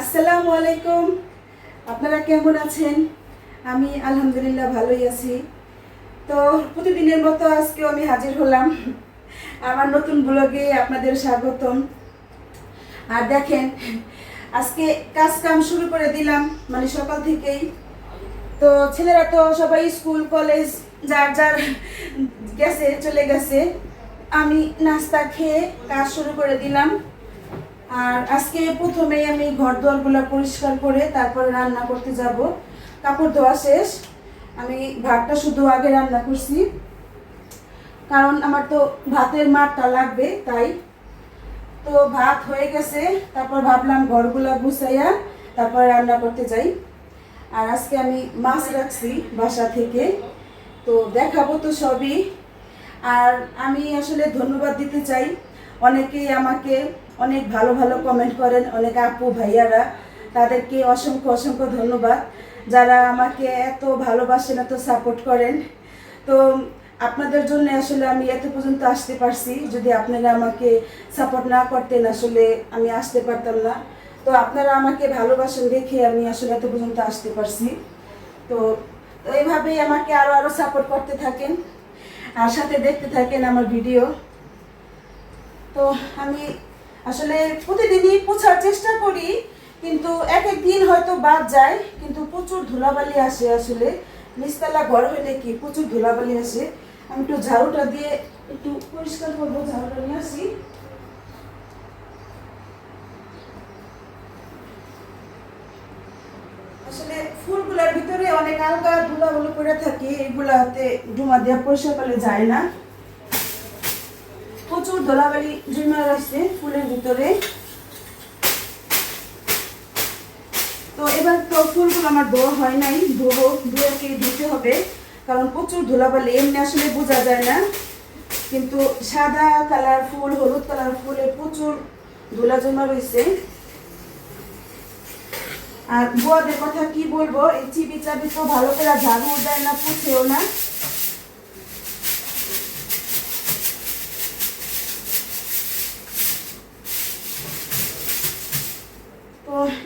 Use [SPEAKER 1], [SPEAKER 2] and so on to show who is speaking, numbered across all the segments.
[SPEAKER 1] আসসালামু আলাইকুম। আপনারা কেমন আছেন? আমি আলহামদুলিল্লাহ ভালোই আছি। তো প্রতিদিনের মতো আজকেও আমি হাজির হলাম। আমার নতুন ব্লগে আপনাদের স্বাগতম। আর দেখেন, আজকে কাজ কাম শুরু করে দিলাম মানে সকাল থেকেই। তো ছেলেরা তো সবাই স্কুল, কলেজ, যার যার গেছে, চলে গেছে। আমি নাস্তা খেয়ে কাজ শুরু করে দিলাম। আর আজকে প্রথমেই আমি ঘর দুয়ারগুলো পরিষ্কার করে তারপরে রান্না করতে যাব। কাপড় ধোয়া শেষ। আমি ভাতটা শুধু আগে রান্না করছি। কারণ আমার তো ভাতের মারটা লাগবে, তাই। তো ভাত হয়ে গেছে, তারপর ভাবলাম ঘরগুলা গুছাইয়া তারপরে রান্না করতে যাই। আর আজকে আমি মাছ রাখছি বাসা থেকে। তো দেখাবো তো সবই। আর আমি আসলে ধন্যবাদ দিতে চাই। অনেকেই আমাকে অনেক ভালো ভালো কমেন্ট করেন, অনেক আপু ভাইয়ারা। তাদেরকে অসংখ্য অসংখ্য ধন্যবাদ। যারা আমাকে এত ভালোবাসেন, এত সাপোর্ট করেন। তো আপনাদের জন্য আসলে আমি এত পর্যন্ত আসতে পারছি। যদি আপনারা আমাকে সাপোর্ট না করতেন, আসলে আমি আসতে পারতাম না। তো আপনারা আমাকে ভালোবাসেন দেখে আমি আসলে এত পর্যন্ত আসতে পারছি। তো এইভাবেই আমাকে আরও আরও সাপোর্ট করতে থাকেন আর সাথে দেখতে থাকেন আমার ভিডিও তো আমি আসলে প্রতিদিনই পোছার চেষ্টা করি, কিন্তু এক এক দিন হয়তো বাদ যায়, কিন্তু প্রচুর ধুলাবালি আসে আসলে। নিচতলা ঘর হইলে কি প্রচুর ধুলাবালি আসে। আমি একটু ঝাড়ুটা দিয়ে একটু পরিষ্কার করব, ঝাড়ুটা নিয়ে আসি। আসলে ফুলগুলোর ভিতরে অনেক আলগা ধুলাগুলো করে থাকে, এগুলাতে ডুমা দিয়ে পরিষ্কার করলে যায় না। প্রচুর ধুলাবালি জমা রয়েছে ফুলের ভিতরে। তো এবার তো ফুলগুলো আমার ধোয়া হয় নাই, ধোবো ধুয়েকে ধুতে হবে? কারণ প্রচুর ধুলাবালি, এমনি আসলে বোঝা যায় না। কিন্তু সাদা কালার ফুল, হলুদ কালার ফুলে প্রচুর ধুলা জমা রয়েছে। আর বুয়াদের কথা কি বলব? এই চিবি চাবি তো ভালো করে ঝাড়ু দেয় না পুছেও না।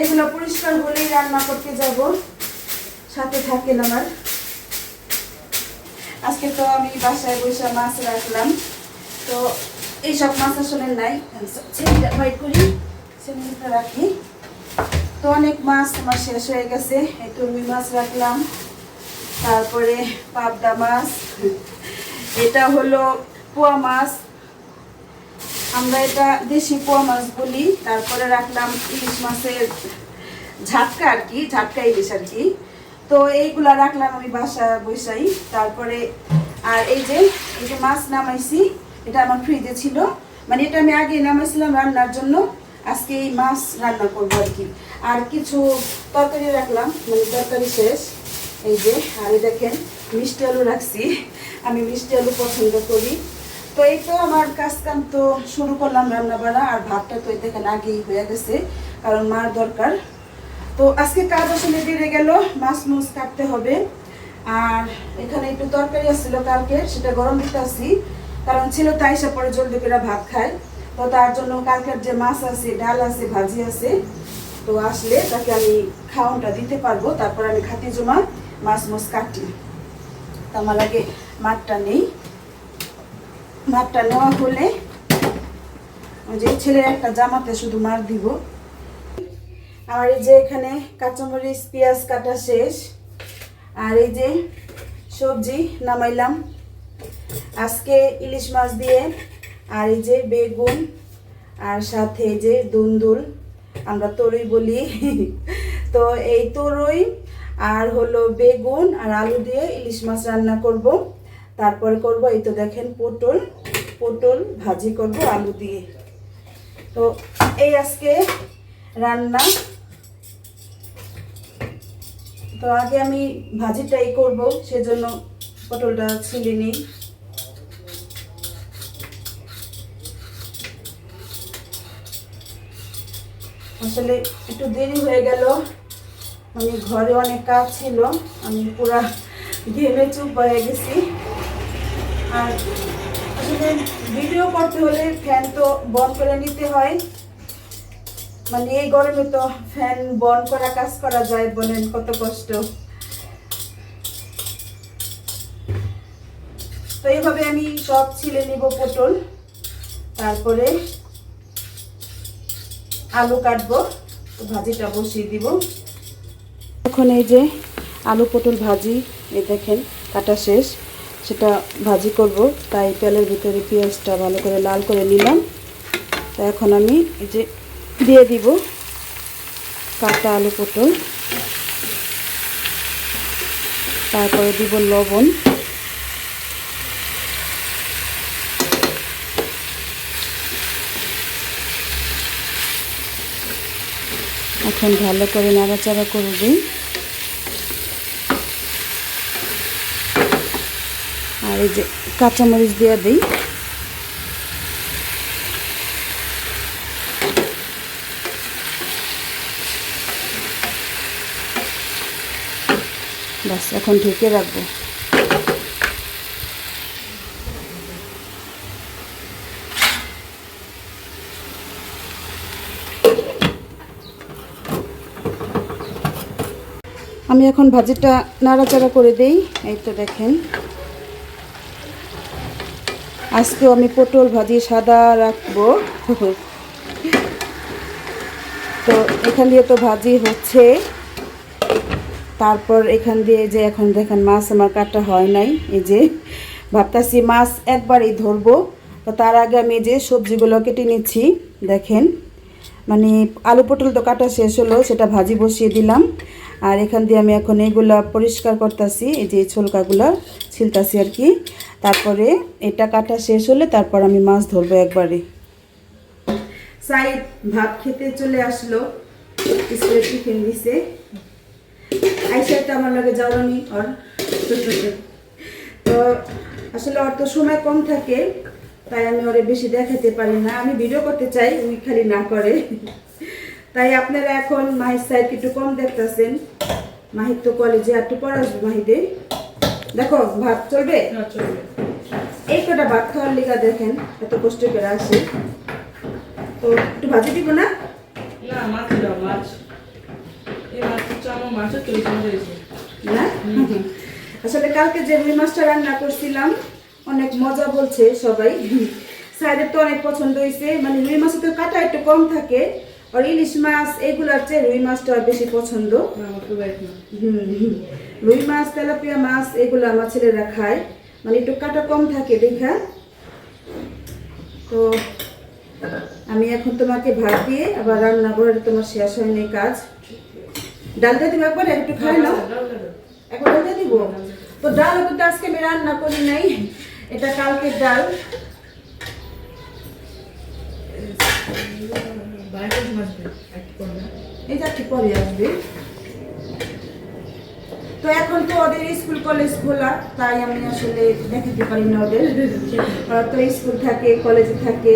[SPEAKER 1] এগুলো পরিষ্কার হলেই রান্না করতে যাব। সাথে থাকেন আমার। আজকে তো আমি বাসায় বসে মাছ রাখলাম। তো এইসব মাছ আসলে নাই। ছেলেটা বাইট করি ছেলেটা রাখি। তো অনেক মাছ আমার শেষ হয়ে গেছে। এই রুই মাছ রাখলাম। তারপরে পাবদা মাছ। এটা হলো পোয়া মাছ। আমরা এটা দেশি পোয়া মাছ বলি, তারপরে রাখলাম ইলিশ মাছের ঝাটকা আর কি, ঝাটকা ইলিশ আর কি। তো এইগুলা রাখলাম আমি বাসা বৈশাই তারপরে আর এই যে এই যে মাছ নামাইছি, এটা আমার ফ্রিজে ছিল। মানে এটা আমি আগে নামাইছিলাম রান্নার জন্য, আজকে এই মাছ রান্না করব আর কি। আর কিছু তরকারি রাখলাম মানে তরকারি শেষ। এই যে, আর দেখেন, মিষ্টি আলু রাখছি। আমি মিষ্টি আলু পছন্দ করি। তো এই তো আমার কাজ কাম তো শুরু করলাম রান্না বান্না আর ভাতটা তো দেখেন আগেই হয়ে গেছে, কারণ মার দরকার। তো আজকে কাজ আসলে বেড়ে গেল, মাছ মুছ কাটতে হবে। আর এখানে একটু তরকারি আসছিল কালকে, সেটা গরম দিতে আসি কারণ ছিল তাই সে পরে জলদি করে ভাত খায় তো তার জন্য কালকের যে মাছ আছে, ডাল আছে, ভাজি আছে, তো আসলে তাকে আমি খাওয়ানটা দিতে পারব, তারপর আমি খাতি জমা মাছ মুছ কাটি তো আমার আগে মাঠটা নেই। মাঠটা নেওয়া হলে যে ছেলের একটা জামাতে শুধু মার দিব। আর এই যে এখানে কাঁচামরিচ, পেঁয়াজ কাটা শেষ। আর এই যে সবজি নামাইলাম। আজকে ইলিশ মাছ দিয়ে আর এই যে বেগুন আর সাথে যে দুন্দুল। আমরা তরুই বলি। তো এই তরুই আর হলো বেগুন আর আলু দিয়ে ইলিশ মাছ রান্না করব। তারপরে করব এই তো দেখেন পটল পটল ভাজি করব আলু দিয়ে। তো এই আজকে রান্না। তো আগে আমি ভাজিটাই করব, সেজন্য পটলটা ছিলে নিই। আসলে একটু দেরি হয়ে গেল মানে ঘরে অনেক কাজ ছিল, আমি পুরা ঘেমে চুপ হয়ে গেছি। আর আসলে ভিডিও করতে হলে ফ্যান তো বন্ধ করে নিতে হয়। মানে এই গরমে তো ফ্যান বন্ধ করা কাজ করা যায় বলেন কত কষ্ট। তো এইভাবে আমি সব ছিলে নিব পটল, তারপরে আলু কাটবো, ভাজিটা বসিয়ে দিব। এখন এই যে আলু পটল ভাজি, এই দেখেন, কাটা শেষ। সেটা ভাজি করব। তাই তেলের ভিতরে পেঁয়াজটা ভালো করে লাল করে নিলাম। তো এখন আমি এই যে দিয়ে দিব কাটা আলু পটল। তারপরে দিব লবণ। এখন ভালো করে নাড়াচাড়া করে দিই। আর এই যে কাঁচামরিচ দিয়ে দিই। বাস এখন ঢেকে রাখব। আমি এখন ভাজিটা নাড়াচাড়া করে দেই, এই তো দেখেন। আজকেও আমি পটল ভাজি সাদা রাখব। তো এখান দিয়ে তো ভাজি হচ্ছে। তারপর এখান দিয়ে যে এখন দেখেন মাছ আমার কাটা হয় নাই, এই যে ভাবতাছি মাছ একবারই ধরবো। তো তার আগে আমি যে সবজিগুলো কেটে নিচ্ছি, দেখেন। মানে আলু পটল তো কাটা শেষ হলো, সেটা ভাজি বসিয়ে দিলাম। আর এখান দিয়ে আমি এখন এইগুলা পরিষ্কার করতেছি, এই যে ছোলকাগুলো ছিলতাছি আর কি। তারপরে এটা কাটা শেষ হলে তারপর আমি মাছ ধরবো একবারে। সাইড ভাত খেতে চলে আসলো টিফিন দিছে। আইসাটা আমার লাগে যাওয়ানি ওর তো আসলে ওর তো সময় কম থাকে, তাই আমি ওরে বেশি দেখাতে পারি না। আমি ভিডিও করতে চাই, উনি খালি না করে। তাই আপনারা এখন মাহির সাইড একটু কম দেখতেছেন। মাহির তো কলেজে একটু পড়াশো মাহিদে দেখো ভাত চলবে? এই কটা ভাত খাওয়ার লিগা দেখেন এত কষ্ট করে আসে। তো একটু ভাজি দিব না?
[SPEAKER 2] না মাছ দাও মাছ। এই মাছ হচ্ছে আমার মাছের তৈরি হয়েছে।
[SPEAKER 1] না? আসলে কালকে যে রুই মাছটা রান্না করছিলাম অনেক মজা বলছে সবাই। সাইডের তো অনেক পছন্দ হয়েছে মানে রুই মাছে তো কাটা একটু কম থাকে। আর ইলিশ মাছ, এগুলোর চেয়ে রুই মাছটা বেশি পছন্দ।
[SPEAKER 2] না।
[SPEAKER 1] রুই মাছ, তেলাপিয়া মাছ, এগুলো আমার ছেলেরা খায়। মানে একটু কাটা কম থাকে, দেখা। তো আমি এখন তোমাকে ভাত দিয়ে আবার রান্না করে তোমার শেষ হয়নি কাজ। ডালটা দিব একবার, একটু খাই নাও। এখন ডালটা দিব? তো ডাল কিন্তু আজকে আমি রান্না করি নাই। এটা কালকে ডাল। পরে আসবে। তো এখন তো ওদের স্কুল কলেজ খোলা তাই আমি আসলে দেখাতে পারি না ওদের। ওরা তো স্কুল থাকে কলেজে থাকে।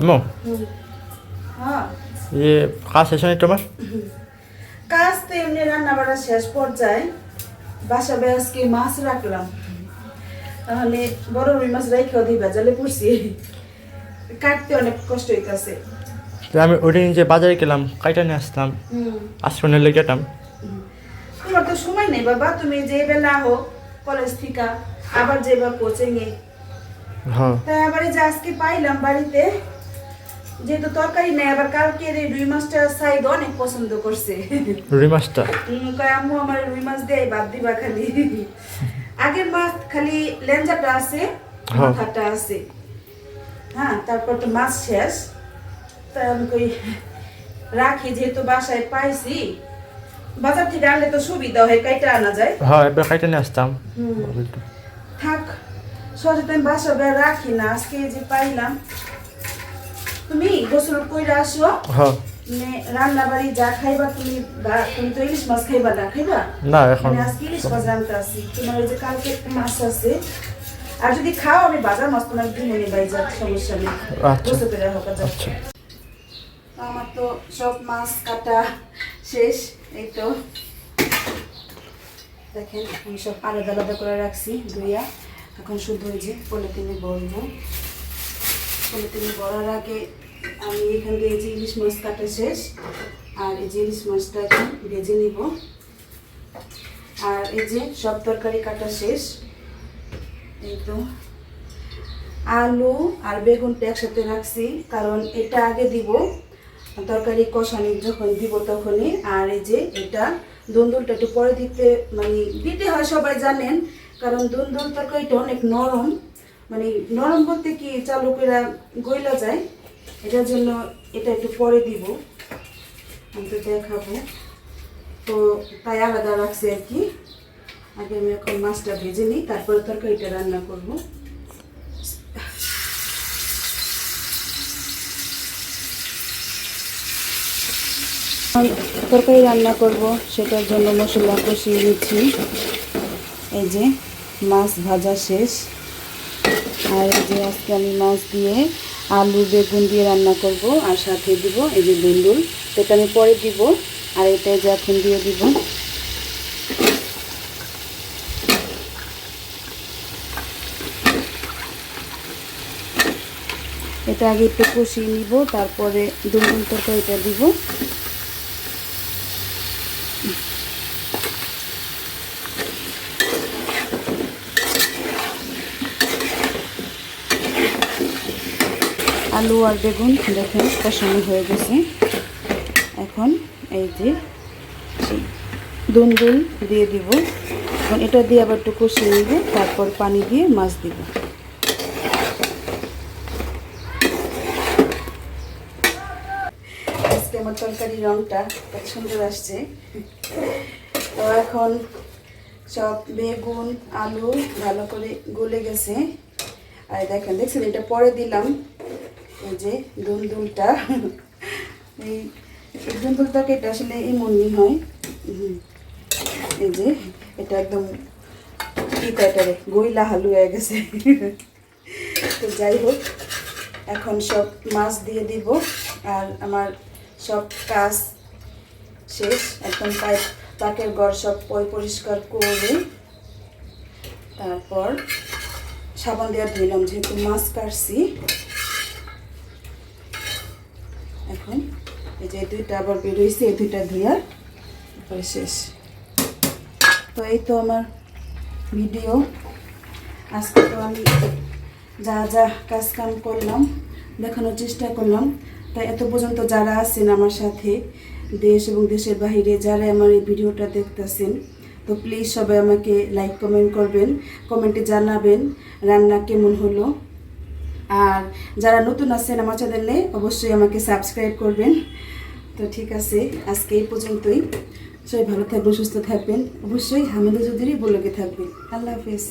[SPEAKER 3] আম্মু
[SPEAKER 1] হ্যাঁ।
[SPEAKER 3] ইয়ে কাজ শেষ হয়নি তোমার?
[SPEAKER 1] কাজ তো এমনি রান্না বাড়া শেষ পর্যায়ে। বাসা আজকে মাছ রাখলাম। তাহলে বড় রুই মাছ রেখে ওদের ভেজালে পড়ছি। কাটতে অনেক কষ্ট হইতেছে।
[SPEAKER 3] আমি ওই দিন যে বাজারে গেলাম কাইটা নিয়ে আসলাম
[SPEAKER 1] হুম।
[SPEAKER 3] আশ্রমের লেগে যেতাম
[SPEAKER 1] তোমার তো সময় নেই বাবা তুমি যে বেলা হোক কলেজ থেকে আবার যেবা কোচিং এ।
[SPEAKER 3] হ্যাঁ।
[SPEAKER 1] তাই আবার যে আজকে পাইলাম বাড়িতে যেহেতু তরকারি নেই আবার কালকে এই রুই মাছটা সাইদ অনেক পছন্দ করছে।
[SPEAKER 3] রুই মাছটা?
[SPEAKER 1] কয় আম্মু আমার রুই মাছ দিয়ে বাদ দিবা খালি। আগের মাছ খালি লেঞ্জাটা আছে
[SPEAKER 3] হ্যাঁ।
[SPEAKER 1] মাথাটা আছে। হ্যাঁ তারপর তো মাছ শেষ। তাই আমি কই রাখি যেহেতু বাসায় পাইছি বাজার থেকে আনলে তো সুবিধা হয় কাইটা আনা যায়।
[SPEAKER 3] হ্যাঁ এবার কাইটা নিয়ে আসতাম।
[SPEAKER 1] থাক সহজে আমি বাসা বের রাখি না আজকে যে পাইলাম। তুমি গোসল কইরা আসো।
[SPEAKER 3] হ্যাঁ।
[SPEAKER 1] রান্না বাড়ি যা খাইবা তুমি বা তুমি তো ইলিশ মাছ খাইবা না খাইবা?
[SPEAKER 3] না এখন
[SPEAKER 1] মানে আজকে ইলিশ মাছ রান্না আছি তোমার ওই যে কালকে একটা মাছ আছে আর যদি খাও আমি বাজার মাছ তোমার কিনে নেই বাই যাক সমস্যা নেই।
[SPEAKER 3] আচ্ছা।
[SPEAKER 1] গোসল করে হোক
[SPEAKER 3] আচ্ছা।
[SPEAKER 1] আমার তো সব মাছ কাটা শেষ এই তো। দেখেন আমি সব আলাদা আলাদা করে রাখছি ধুইয়া। এখন শুধু ওই যে পলিথিনে বলব। পলিথিনে বলার আগে আমি এখান দিয়ে এই যে ইলিশ মাছ কাটা শেষ আর এই যে ইলিশ মাছটা এখন ভেজে নিব। আর এই যে সব তরকারি কাটা শেষ এই তো। আলু আর বেগুনটা একসাথে রাখছি, কারণ এটা আগে দিব। তরকারি কষানি যখন দিব তখনই। আর এই যে এটা দুন্দুলটা একটু পরে দিতে মানে দিতে হয়, সবাই জানেন। কারণ দুন্দুল তরকারিটা অনেক নরম। মানে নরম বলতে কি চালুকেরা গইলা যায়। এটার জন্য এটা একটু পরে দিব। আমি তো দেখাবো। তো তাই আলাদা রাখছি আর কি। আগে আমি এখন মাছটা ভেজে নিই, তারপরে তরকারিটা রান্না করব। তরকারি রান্না করব, সেটার জন্য মশলা কষিয়ে নিচ্ছি। এই যে মাছ ভাজা শেষ। আর এই যে আজকে আমি মাছ দিয়ে আলু, বেগুন দিয়ে রান্না করব, আর সাথে দিব এই যে তো এটা আমি পরে দিব, আর এটা যে এখন দিয়ে দিব। এটা আগে একটু কষিয়ে নিব, তারপরে দুন্দুল তরকারিটা দিব। আলু আর বেগুন দেখেন কষানো হয়ে গেছে। এখন এই যে দুন্দুল দিয়ে দিব। এখন এটা দিয়ে আবার একটু কষিয়ে নিব, তারপর পানি দিয়ে মাছ দিব আজকে আমার তরকারি রংটা কত সুন্দর আসছে। তো এখন সব বেগুন, আলু ভালো করে গলে গেছে। আর দেখেন, দেখছেন, এটা পরে দিলাম। এই যে দুলদুলটা, এই দুলদুলটাকে এটা আসলে এমনই হয়। এই যে এটা একদম কি কাটারে গইলা হালু হয়ে গেছে। তো যাই হোক, এখন সব মাছ দিয়ে দিব। আর আমার সব কাজ শেষ একদম পাইপ পাকের ঘর সব পয় পরিষ্কার করে তারপর সাবান দেওয়া ধুইলাম, যেহেতু মাছ কাটছি। এখন এই যে দুইটা আবার বেরোইছে এই দুইটা ধুইয়া তারপরে শেষ। তো এই তো আমার ভিডিও। আজকে তো আমি যা যা কাজ কাম করলাম, দেখানোর চেষ্টা করলাম। তাই এত পর্যন্ত যারা আছেন আমার সাথে, দেশ এবং দেশের বাইরে যারা আমার এই ভিডিওটা দেখতেছেন, তো প্লিজ সবাই আমাকে লাইক কমেন্ট করবেন কমেন্টে জানাবেন রান্না কেমন হলো। আর যারা নতুন আছেন আমার চ্যানেলে অবশ্যই আমাকে সাবস্ক্রাইব করবেন। তো ঠিক আছে, আজকে এই পর্যন্তই। সবাই ভালো থাকবেন, সুস্থ থাকবেন। অবশ্যই হামিদা চৌধুরী বলকে থাকবেন। আল্লাহ হাফেজ।